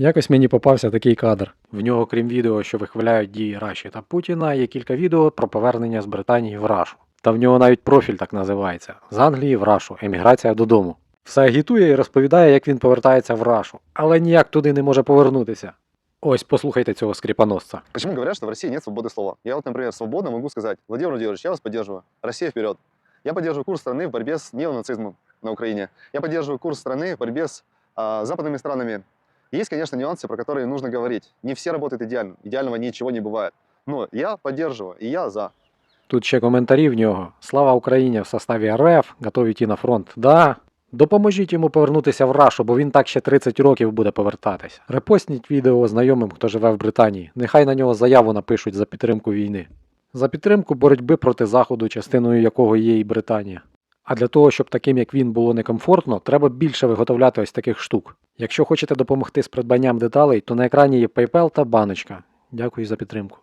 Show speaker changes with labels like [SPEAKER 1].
[SPEAKER 1] Якось мені попався такий кадр. В нього, крім відео, що вихваляють дії Раші та Путіна, є кілька відео про повернення з Британії в Рашу. Та в нього навіть профіль так називається: з Англії в Рашу, еміграція додому. Все агітує і розповідає, як він повертається в Рашу, але ніяк туди не може повернутися. Ось послухайте цього скріпоносця.
[SPEAKER 2] Почему говорят, что в России нет свободы слова? Я вот, например, свободно могу сказать, Владимир Владимирович, я вас поддерживаю. Россия вперед. Я поддерживаю курс страны в борьбе с неонацизмом на Украине. Я поддерживаю курс страны в борьбе с а, западными странами. Есть, конечно, нюансы, про которые нужно говорить. Не все работают идеально. Идеального ничего не бывает. Но я поддерживаю, и я за.
[SPEAKER 1] Тут ще коментарі в нього. Слава Україні в составі РФ, готові йти на фронт. Да. Допоможіть йому повернутися в Рашу, бо він так ще 30 років буде повертатись. Репостніть відео знайомим, хто живе в Британії. Нехай на нього заяву напишуть за підтримку війни. За підтримку боротьби проти Заходу, частиною якого є і Британія. А для того, щоб таким як він було некомфортно, треба більше виготовляти ось таких штук. Якщо хочете допомогти з придбанням деталей, то на екрані є PayPal та баночка. Дякую за підтримку.